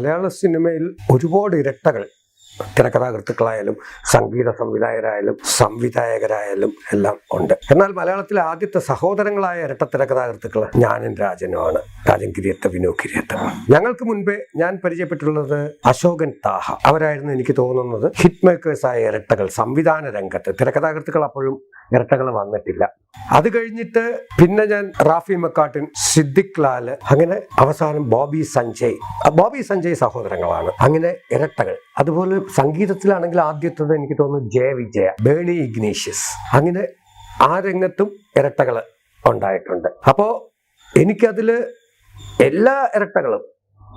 മലയാള സിനിമയിൽ ഒരുപാട് ഇരട്ടകൾ. തിരക്കഥാകൃത്തുക്കളായാലും സംഗീത സംവിധായകരായാലും സംവിധായകരായാലും എല്ലാം ഉണ്ട്. എന്നാൽ മലയാളത്തിലെ ആദ്യത്തെ സഹോദരങ്ങളായ ഇരട്ട തിരക്കഥാകൃത്തുക്കൾ ഞാനും രാജനുമാണ്. രാജൻ കിരിയത്ത് വിനു കിരിയത്ത് ഞങ്ങൾക്ക് മുൻപേ ഞാൻ പരിചയപ്പെട്ടുള്ളത് അശോകൻ താഹ. അവരായിരുന്നു എനിക്ക് തോന്നുന്നത് ഹിറ്റ് മേക്കേഴ്സായ ഇരട്ടകൾ സംവിധാന രംഗത്ത്. തിരക്കഥാകൃത്തുക്കൾ അപ്പോഴും ഇരട്ടകൾ വന്നിട്ടില്ല. അത് കഴിഞ്ഞിട്ട് പിന്നെ ഞാൻ റാഫി മക്കാട്ടിൻ സിദ്ദിഖ് ലാൽ അങ്ങനെ അവസാനം ബോബി സഞ്ജയ്. ബോബി സഞ്ജയ് സഹോദരങ്ങളാണ്. അങ്ങനെ ഇരട്ടകൾ. അതുപോലെ സംഗീതത്തിലാണെങ്കിൽ ആദ്യത്തത് എനിക്ക് തോന്നുന്നു ജയ വിജയ ബേണി ഇഗ്നീഷ്യസ്. അങ്ങനെ ആ രംഗത്തും ഇരട്ടകൾ ഉണ്ടായിട്ടുണ്ട്. അപ്പോ എനിക്കതിൽ എല്ലാ ഇരട്ടകളും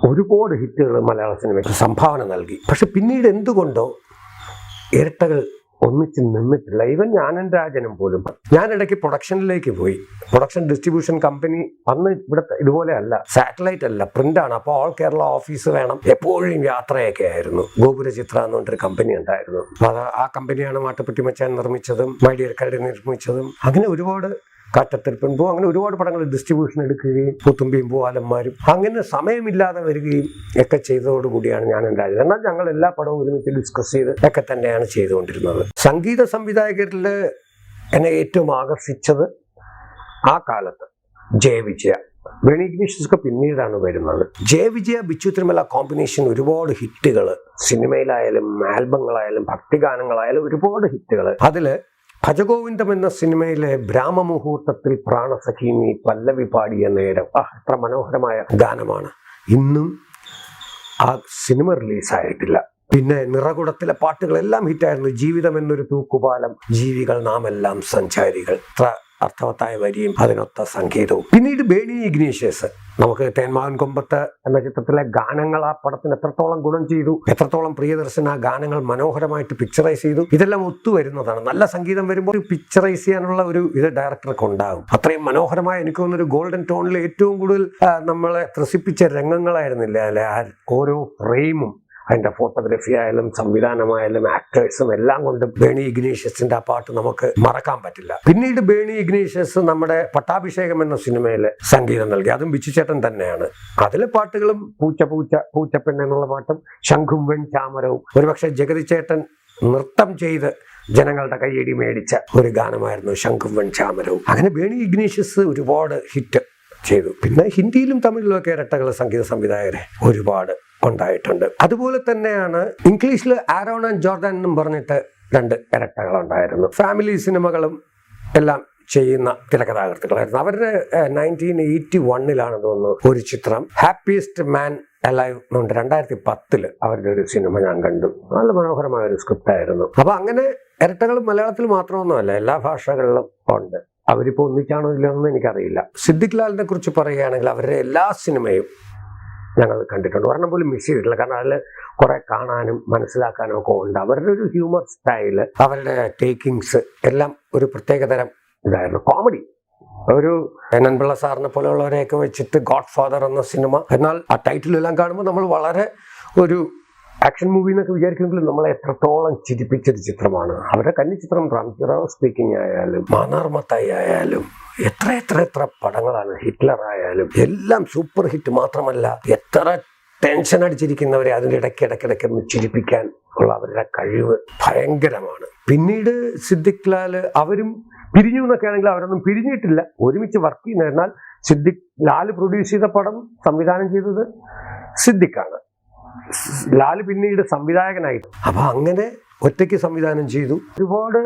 ഒരുപാട് ഹിറ്റുകൾ മലയാള സിനിമയ്ക്ക് സംഭാവന നൽകി. പക്ഷെ പിന്നീട് എന്തുകൊണ്ടോ ഇരട്ടകൾ ഒന്നിച്ച് നിന്നിട്ടില്ല ഈവൻ ഞാനും രാജനും പോലും ഞാൻ ഇടയ്ക്ക് പ്രൊഡക്ഷനിലേക്ക് പോയി. പ്രൊഡക്ഷൻ ഡിസ്ട്രിബ്യൂഷൻ കമ്പനി അന്ന് ഇവിടെ ഇതുപോലെ അല്ല സാറ്റലൈറ്റ് അല്ല പ്രിന്റ് ആണ്. അപ്പോൾ ഓൾ കേരള ഓഫീസ് വേണം. എപ്പോഴും യാത്രയൊക്കെ ആയിരുന്നു. ഗോപുര ചിത്ര എന്ന് പറഞ്ഞൊരു കമ്പനി ഉണ്ടായിരുന്നു. ആ കമ്പനിയാണ് മാട്ടുപ്പെട്ടി മച്ചാൻ നിർമ്മിച്ചതും മൈഡിയർ കരടി നിർമ്മിച്ചതും. അങ്ങനെ ഒരുപാട് കാറ്റത്തിൽ പെൺപൂ അങ്ങനെ ഒരുപാട് പടങ്ങൾ ഡിസ്ട്രിബ്യൂഷൻ എടുക്കുകയും പൂത്തുമ്പിയും പൂവാലന്മാരും. അങ്ങനെ സമയമില്ലാതെ വരികയും ഒക്കെ ചെയ്തതോടുകൂടിയാണ് ഞാൻ ഉണ്ടായത്. എന്നാൽ ഞങ്ങൾ എല്ലാ പടവും ഒരുമിച്ച് ഡിസ്കസ് ചെയ്ത് ഒക്കെ തന്നെയാണ് ചെയ്തുകൊണ്ടിരുന്നത്. സംഗീത സംവിധായകരിൽ എന്നെ ഏറ്റവും ആകർഷിച്ചത് ആ കാലത്ത് ജയ വിജയ. വേണി ഇഗ്നീഷ്യസ് പിന്നീടാണ് വരുന്നത്. ജയ വിജയ ബിച്ചു തിരുമല കോമ്പിനേഷൻ ഒരുപാട് ഹിറ്റുകൾ സിനിമയിലായാലും ആൽബങ്ങളായാലും ഭക്തിഗാനങ്ങളായാലും ഒരുപാട് ഹിറ്റുകൾ അതിൽ ഭജഗോവിന്ദം എന്ന സിനിമയിലെ ബ്രാഹ്മമുഹൂർത്തത്തിൽ പ്രാണസഖീമി പല്ലവി പാടിയ നേരം. ആ എത്ര മനോഹരമായ ഗാനമാണ്. ഇന്നും ആ സിനിമ റിലീസായിട്ടില്ല. പിന്നെ നിറകുടത്തിലെ പാട്ടുകളെല്ലാം ഹിറ്റായിരുന്നു. ജീവിതം എന്നൊരു തൂക്കുപാലം ജീവികൾ നാം എല്ലാം സഞ്ചാരികൾ അർത്ഥവത്തായ വരിയും അതിനൊത്ത സംഗീതവും പിന്നീട് ബേണി ഇഗ്നീഷ്യസ്. നമുക്ക് തേന്മാവൻ കൊമ്പത്ത് എന്ന ചിത്രത്തിലെ ഗാനങ്ങൾ ആ പടത്തിന് എത്രത്തോളം ഗുണം ചെയ്തു എത്രത്തോളം പ്രിയദർശൻ ആ ഗാനങ്ങൾ മനോഹരമായിട്ട് പിക്ചറൈസ് ചെയ്തു ഇതെല്ലാം ഒത്തുവരുന്നതാണ് നല്ല സംഗീതം വരുമ്പോൾ പിക്ചറൈസ് ചെയ്യാനുള്ള ഒരു ഇത് ഡയറക്ടർക്ക് ഉണ്ടാകും. അത്രയും മനോഹരമായ എനിക്ക് തോന്നുന്നൊരു ഗോൾഡൻ ടോണിൽ ഏറ്റവും കൂടുതൽ നമ്മളെ ത്രസിപ്പിച്ച രംഗങ്ങളായിരുന്നില്ല? അല്ലെ ആ ഓരോ ഫ്രെയിമും അതിന്റെ ഫോട്ടോഗ്രാഫി ആയാലും സംവിധാനമായാലും ആക്ടേഴ്സും എല്ലാം കൊണ്ടും ബേണി ഇഗ്നീഷ്യസിന്റെ ആ പാട്ട് നമുക്ക് മറക്കാൻ പറ്റില്ല. പിന്നീട് ബേണി ഇഗ്നീഷ്യസ് നമ്മുടെ പട്ടാഭിഷേകം എന്ന സിനിമയിൽ സംഗീതം നൽകി. അതും ബിച്ചുചേട്ടൻ തന്നെയാണ്. അതിലെ പാട്ടുകളും പൂച്ച പൂച്ച പൂച്ചപ്പെണ്ണ് എന്നുള്ള പാട്ടും ശംഖും വെൺ ചാമരവും. ഒരുപക്ഷെ ജഗതി ചേട്ടൻ നൃത്തം ചെയ്ത് ജനങ്ങളുടെ കയ്യടി മേടിച്ച ഒരു ഗാനമായിരുന്നു ശംഖും വെൺ ചാമരവും. അങ്ങനെ ബേണി ഇഗ്നീഷ്യസ് ഒരുപാട് ഹിറ്റ് ചെയ്തു. പിന്നെ ഹിന്ദിയിലും തമിഴിലും ഒക്കെ ഇരട്ടകൾ സംഗീത സംവിധായകരെ ഒരുപാട് ഉണ്ടായിട്ടുണ്ട്. അതുപോലെ തന്നെയാണ് ഇംഗ്ലീഷിൽ ആരോൺ ആൻഡ് ജോർദാൻ എന്നും പറഞ്ഞിട്ട് രണ്ട് ഇരട്ടകളുണ്ടായിരുന്നു. ഫാമിലി സിനിമകളും എല്ലാം ചെയ്യുന്ന തിരക്കഥാകൃത്തുക്കളായിരുന്നു. അവരുടെ നയന്റീൻ എയ്റ്റി വണ്ണിലാണ് തോന്നുന്നു ഒരു ചിത്രം. ഹാപ്പിയസ്റ്റ് മാൻ അലൈവ് എന്നുണ്ട് രണ്ടായിരത്തി പത്തിൽ അവരുടെ ഒരു സിനിമ ഞാൻ കണ്ടു. നല്ല മനോഹരമായ ഒരു സ്ക്രിപ്റ്റ് ആയിരുന്നു അപ്പൊ അങ്ങനെ ഇരട്ടകൾ മലയാളത്തിൽ മാത്രമൊന്നുമല്ല എല്ലാ ഭാഷകളിലും ഉണ്ട്. അവരിപ്പോ ഒന്നിച്ചാണോ ഇല്ലെന്ന് എനിക്കറിയില്ല. സിദ്ദിഖ് ലാലിനെ കുറിച്ച് പറയുകയാണെങ്കിൽ അവരുടെ എല്ലാ സിനിമയും ഞങ്ങൾ കണ്ടിട്ടുണ്ട്. ഒരെണ്ണം പോലും മിസ് ചെയ്തിട്ടില്ല. കാരണം അതിൽ കുറെ കാണാനും മനസ്സിലാക്കാനും ഒക്കെ ഉണ്ട്. അവരുടെ ഒരു ഹ്യൂമർ സ്റ്റൈൽ അവരുടെ ടേക്കിങ്സ് എല്ലാം ഒരു പ്രത്യേകതരം ഇതായിരുന്നു. കോമഡി. ഒരു എനൻപിള്ള സാറിനെ പോലെയുള്ളവരെയൊക്കെ വെച്ചിട്ട് ഗോഡ് ഫാദർ എന്ന സിനിമ. എന്നാൽ ആ ടൈറ്റിലെല്ലാം കാണുമ്പോൾ നമ്മൾ വളരെ ഒരു ആക്ഷൻ മൂവി എന്നൊക്കെ വിചാരിക്കുമെങ്കിലും നമ്മളെ എത്രത്തോളം ചിരിപ്പിച്ചൊരു ചിത്രമാണ്. അവരുടെ കന്നി ചിത്രം റാംജിറാവ് സ്പീക്കിംഗ് ആയാലും മാനാർമത്തായി ആയാലും എത്ര എത്ര എത്ര പടങ്ങളാണ് ഹിറ്റ്ലർ ആയാലും എല്ലാം സൂപ്പർ ഹിറ്റ് മാത്രമല്ല എത്ര ടെൻഷൻ അടിച്ചിരിക്കുന്നവരെ അതിന്റെ ഇടയ്ക്ക് ഇടയ്ക്കിടയ്ക്ക് ഒന്ന് ചിരിപ്പിക്കാൻ ഉള്ള അവരുടെ കഴിവ് ഭയങ്കരമാണ്. പിന്നീട് സിദ്ദിഖ് ലാൽ അവരും പിരിഞ്ഞു എന്നൊക്കെ ആണെങ്കിൽ അവരൊന്നും പിരിഞ്ഞിട്ടില്ല. ഒരുമിച്ച് വർക്ക് ചെയ്യുന്ന എന്നാൽ സിദ്ദിഖ് ലാൽ പ്രൊഡ്യൂസ് ചെയ്ത പടം സംവിധാനം ചെയ്തത് സിദ്ദിഖാണ്. ലാൽ പിന്നീട് സംവിധായകനായി. അപ്പൊ അങ്ങനെ ഒറ്റയ്ക്ക് സംവിധാനം ചെയ്തു. ഒരുപാട്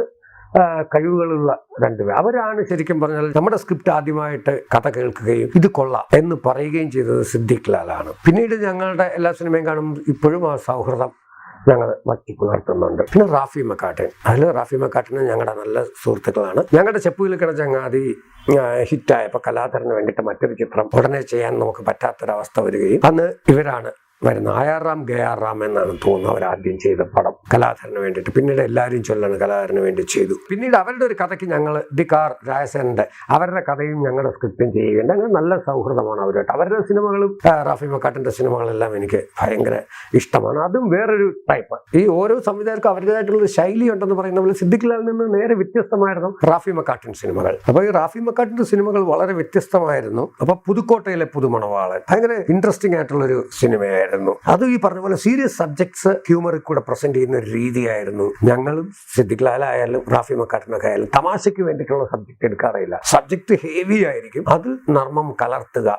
കഴിവുകളുള്ള രണ്ടുപേർ അവരാണ് ശരിക്കും പറഞ്ഞാൽ നമ്മുടെ സ്ക്രിപ്റ്റ് ആദ്യമായിട്ട് കഥ കേൾക്കുകയും ഇത് കൊള്ളാം എന്ന് പറയുകയും ചെയ്തത് സിദ്ദിഖ് ലാലാണ്. പിന്നീട് ഞങ്ങളുടെ എല്ലാ സിനിമയും കാണുമ്പോൾ ഇപ്പോഴും ആ സൗഹൃദം ഞങ്ങൾ വറ്റി പുലർത്തുന്നുണ്ട് പിന്നെ റാഫി മക്കാട്ടൻ. അതിൽ റാഫി മക്കാട്ടന് ഞങ്ങളുടെ നല്ല സുഹൃത്തുക്കളാണ്. ഞങ്ങളുടെ ചെപ്പുവിൽ കിടച്ചങ്ങാതി ഹിറ്റായപ്പോൾ കലാധരന് വേണ്ടിയിട്ട് മറ്റൊരു ചിത്രം ഉടനെ ചെയ്യാൻ നമുക്ക് പറ്റാത്തൊരവസ്ഥ വരികയും അന്ന് ഇവരാണ് വരുന്നത് ആയാർ റാം ഗയാർ റാം എന്നാണ് തോന്നുന്നത് അവർ ആദ്യം ചെയ്ത പടം. കലാധരന് വേണ്ടിയിട്ട്. പിന്നീട് എല്ലാവരും ചൊല്ലാണ് കലാധരന് വേണ്ടി ചെയ്തു. പിന്നീട് അവരുടെ ഒരു കഥയ്ക്ക് ഞങ്ങൾ ഡി കാർ രാജസേനന്റെ അവരുടെ കഥയും ഞങ്ങളുടെ സ്ക്രിപ്റ്റും ചെയ്യുകയുണ്ട്. അങ്ങനെ നല്ല സൗഹൃദമാണ് അവരുമായിട്ട്. അവരുടെ സിനിമകളും റാഫി മക്കാട്ടിന്റെ സിനിമകളെല്ലാം എനിക്ക് ഭയങ്കര ഇഷ്ടമാണ്. അതും വേറൊരു ടൈപ്പ് ഈ ഓരോ സംവിധായകർക്കും അവരുടേതായിട്ടുള്ള ശൈലി ഉണ്ടെന്ന് പറയുന്ന പോലെ സിദ്ദിഖ് ലാലിൽ നിന്ന് നേരെ വ്യത്യസ്തമായിരുന്നു റാഫി മക്കാട്ടിൻ സിനിമകൾ. അപ്പോൾ ഈ റാഫി മക്കാട്ടിന്റെ സിനിമകൾ വളരെ വ്യത്യസ്തമായിരുന്നു. അപ്പോൾ പുതുക്കോട്ടയിലെ പുതുമണവാളൻ. ഭയങ്കര ഇൻട്രസ്റ്റിംഗ് ആയിട്ടുള്ള ഒരു സിനിമയായിരുന്നു. ആയിരുന്നു. അത് ഈ പറഞ്ഞ പോലെ സീരിയസ് സബ്ജക്ട്സ് ഹ്യൂമറിൽ കൂടെ പ്രസന്റ് ചെയ്യുന്ന ഒരു രീതിയായിരുന്നു. ഞങ്ങളും സിദ്ദിഖ് ലാലായാലും റാഫി മക്കാട്ടിനൊക്കെ ആയാലും തമാശയ്ക്ക് വേണ്ടിയിട്ടുള്ള സബ്ജക്ട് എടുക്കാറില്ല സബ്ജക്ട് ഹെവി ആയിരിക്കും. അത് നർമ്മം കലർത്തുക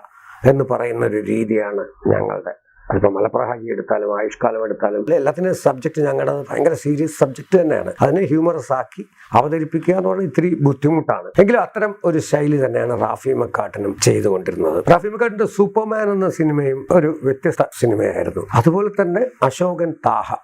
എന്ന് പറയുന്ന ഒരു രീതിയാണ് ഞങ്ങളുടെ അതിപ്പോൾ മലപ്രഹാഗി എടുത്താലും ആയുഷ്കാലം എടുത്താലും എല്ലാത്തിനും സബ്ജക്റ്റ് ഞങ്ങളുടെ ഭയങ്കര സീരിയസ് സബ്ജക്റ്റ് തന്നെയാണ്. അതിനെ ഹ്യൂമറസ് ആക്കി അവതരിപ്പിക്കുക എന്ന് പറഞ്ഞാൽ ഇത്തിരി ബുദ്ധിമുട്ടാണ്. എങ്കിലും അത്തരം ഒരു ശൈലി തന്നെയാണ് റാഫി മക്കാട്ടിനും ചെയ്തുകൊണ്ടിരുന്നത്. റാഫി മക്കാട്ടിന്റെ സൂപ്പർമാൻ എന്ന സിനിമയും ഒരു വ്യത്യസ്ത സിനിമയായിരുന്നു. അതുപോലെ തന്നെ അശോകൻ താഹ.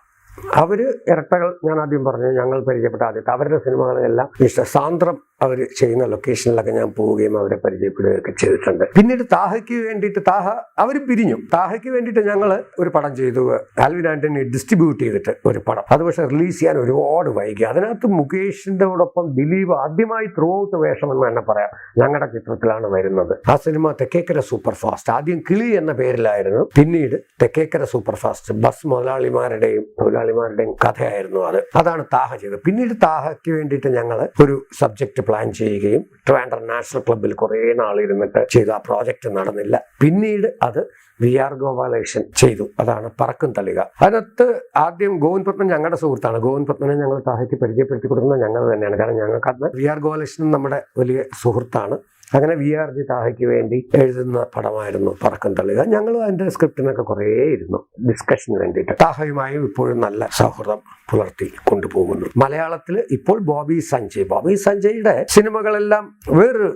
അവർ ഇരട്ടകൾ ഞാൻ ആദ്യം പറഞ്ഞു ഞങ്ങൾ പരിചയപ്പെട്ട ആദ്യത്തെ അവരുടെ സിനിമകളെല്ലാം സാന്ദ്രം അവർ ചെയ്യുന്ന ലൊക്കേഷനിലൊക്കെ ഞാൻ പോവുകയും അവരെ പരിചയപ്പെടുകയൊക്കെ ചെയ്തിട്ടുണ്ട്. പിന്നീട് താഹയ്ക്ക് വേണ്ടിയിട്ട് താഹ അവർ പിരിഞ്ഞു. താഹയ്ക്ക് വേണ്ടിയിട്ട് ഞങ്ങൾ ഒരു പടം ചെയ്തു. ആൽവിൻ ആന്റണി ഡിസ്ട്രിബ്യൂട്ട് ചെയ്തിട്ട് ഒരു പടം. അത് പക്ഷേ റിലീസ് ചെയ്യാൻ ഒരുപാട് വൈകി. അതിനകത്ത് മുകേഷിന്റെയോടൊപ്പം ദിലീപ് ആദ്യമായി ത്രൂ ഔട്ട് വേഷമെന്ന് തന്നെ പറയാം. ഞങ്ങളുടെ ചിത്രത്തിലാണ് വരുന്നത്. ആ സിനിമ തെക്കേക്കര സൂപ്പർ ഫാസ്റ്റ് ആദ്യം കിളി എന്ന പേരിലായിരുന്നു. പിന്നീട് തെക്കേക്കര സൂപ്പർ ഫാസ്റ്റ് ബസ് മുതലാളിമാരുടെയും തൊഴിലാളിമാരുടെയും കഥയായിരുന്നു അത്. അതാണ് താഹ ചെയ്തത്. പിന്നീട് താഹയ്ക്ക് വേണ്ടിയിട്ട് ഞങ്ങൾ ഒരു സബ്ജക്റ്റ് പ്ലാൻ ചെയ്യുകയും ട്രിവാൻഡ്രം നാഷണൽ ക്ലബ്ബിൽ കുറേ നാൾ ഇരുന്നിട്ട് ചെയ്തു. ആ പ്രോജക്റ്റ് നടന്നില്ല. പിന്നീട് അത് വി ആർ ഗോപാലകൃഷ്ണൻ ചെയ്തു. അതാണ് പറക്കും തളിക. അതിനകത്ത് ആദ്യം ഗോവിൻ പത്മൻ ഞങ്ങളുടെ സുഹൃത്താണ്. ഗോവിൻ പത്മനെ ഞങ്ങൾ താഹയ്ക്ക് പരിചയപ്പെടുത്തി കൊടുക്കുന്നത് ഞങ്ങൾ തന്നെയാണ്. കാരണം ഞങ്ങൾക്ക് അന്ന് വി ആർ ഗോപാലകൃഷ്ണൻ നമ്മുടെ വലിയ സുഹൃത്താണ്. അങ്ങനെ വി ആർ ജി താഹയ്ക്ക് വേണ്ടി എഴുതുന്ന പടമായിരുന്നു പറക്കം തള്ളുക. ഞങ്ങൾ അതിന്റെ സ്ക്രിപ്റ്റിനൊക്കെ കുറേ ഇരുന്നു. ഡിസ്കഷന് വേണ്ടിയിട്ട്. താഹയുമായും ഇപ്പോഴും നല്ല സൗഹൃദം പുലർത്തി കൊണ്ടുപോകുന്നു. മലയാളത്തിൽ ഇപ്പോൾ ബോബി സഞ്ജയ്. ബോബി സഞ്ജയുടെ സിനിമകളെല്ലാം വേറൊരു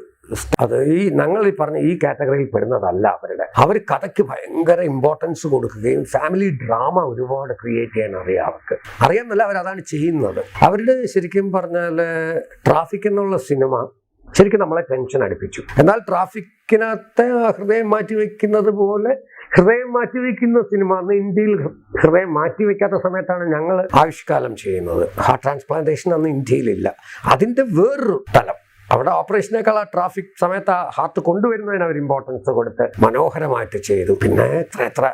അത് ഈ ഞങ്ങൾ ഈ പറഞ്ഞ ഈ കാറ്റഗറിയിൽ പെടുന്നതല്ല അവരുടെ. അവർ കഥയ്ക്ക് ഭയങ്കര ഇമ്പോർട്ടൻസ് കൊടുക്കുകയും ഫാമിലി ഡ്രാമ ഒരുപാട് ക്രിയേറ്റ് ചെയ്യാൻ അറിയാം അവർക്ക്. അറിയാമെന്നല്ല അവരതാണ് ചെയ്യുന്നത്. അവരുടെ ശരിക്കും പറഞ്ഞാൽ ട്രാഫിക് എന്നുള്ള സിനിമ ശരിക്കും നമ്മളെ ടെൻഷൻ അടുപ്പിച്ചു. എന്നാൽ ട്രാഫിക്കിനകത്തെ ഹൃദയം മാറ്റി വെക്കുന്നത് പോലെ ഹൃദയം മാറ്റിവെക്കുന്ന സിനിമ അന്ന് ഇന്ത്യയിൽ ഹൃദയം മാറ്റിവെക്കാത്ത സമയത്താണ് ഞങ്ങൾ ആയുഷ്കാലം ചെയ്യുന്നത്. ഹാർട്ട് ട്രാൻസ്പ്ലാന്റേഷൻ അന്ന് ഇന്ത്യയിലില്ല. അതിന്റെ വേറൊരു തലം. അവിടെ ഓപ്പറേഷനേക്കാൾ ആ ട്രാഫിക് സമയത്ത് ആ ഹാർട്ട് കൊണ്ടുവരുന്നതിന് അവർ ഇമ്പോർട്ടൻസ് കൊടുത്ത് മനോഹരമായിട്ട് ചെയ്തു. പിന്നെ എത്ര എത്ര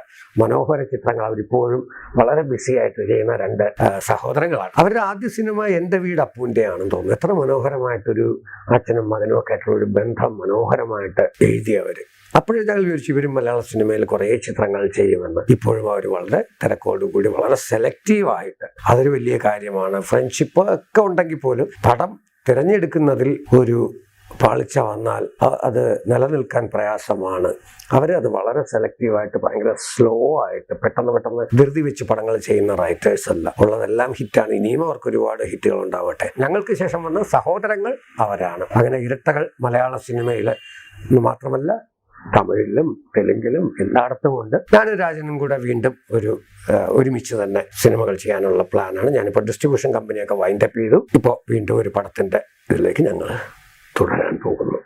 മനോഹര ചിത്രങ്ങൾ അവരിപ്പോഴും വളരെ ബിസി ആയിട്ട് ചെയ്യുന്ന രണ്ട് സഹോദരങ്ങളാണ്. അവരുടെ ആദ്യ സിനിമ എന്റെ വീട് അപ്പൂന്റെ ആണെന്ന് തോന്നുന്നു. എത്ര മനോഹരമായിട്ടൊരു അച്ഛനും മകനും ഒക്കെ ആയിട്ടുള്ള ഒരു ബന്ധം മനോഹരമായിട്ട് എഴുതിയവർ അപ്പോഴേ ഞങ്ങൾ വിചാരിച്ചു ഇവരും മലയാള സിനിമയിൽ കുറേ ചിത്രങ്ങൾ ചെയ്യുമെന്ന്. ഇപ്പോഴും അവർ വളരെ തിരക്കോടുകൂടി വളരെ സെലക്റ്റീവായിട്ട് അതൊരു വലിയ കാര്യമാണ്. ഫ്രണ്ട്ഷിപ്പ് ഒക്കെ ഉണ്ടെങ്കിൽ പോലും പടം തിരഞ്ഞെടുക്കുന്നതിൽ ഒരു പാളിച്ച വന്നാൽ അത് നിലനിൽക്കാൻ പ്രയാസമാണ്. അവരത് വളരെ സെലക്റ്റീവായിട്ട് ഭയങ്കര സ്ലോ ആയിട്ട് പെട്ടെന്ന് പെട്ടെന്ന് ധൃതി വെച്ച് പടങ്ങൾ ചെയ്യുന്ന റൈറ്റേഴ്സ് അല്ല. ഉള്ളതെല്ലാം ഹിറ്റാണ്. ഇനിയും അവർക്ക് ഒരുപാട് ഹിറ്റുകൾ ഉണ്ടാവട്ടെ. ഞങ്ങൾക്ക് ശേഷം വന്ന സഹോദരങ്ങൾ അവരാണ്. അങ്ങനെ ഇരട്ടകൾ മലയാള സിനിമയിൽ മാത്രമല്ല തമിഴിലും തെലുങ്കിലും എല്ലായിടത്തും ഉണ്ട് ഞാനും രാജനും കൂടെ വീണ്ടും ഒരു ഒരുമിച്ച് തന്നെ സിനിമകൾ ചെയ്യാനുള്ള പ്ലാനാണ്. ഞാനിപ്പോൾ ഡിസ്ട്രിബ്യൂഷൻ കമ്പനിയൊക്കെ വൈൻഡപ്പ് ചെയ്തു. ഇപ്പോൾ വീണ്ടും ഒരു പടത്തിന്റെ ഇതിലേക്ക് ഞങ്ങൾ തുടരാൻ പോകുന്നു.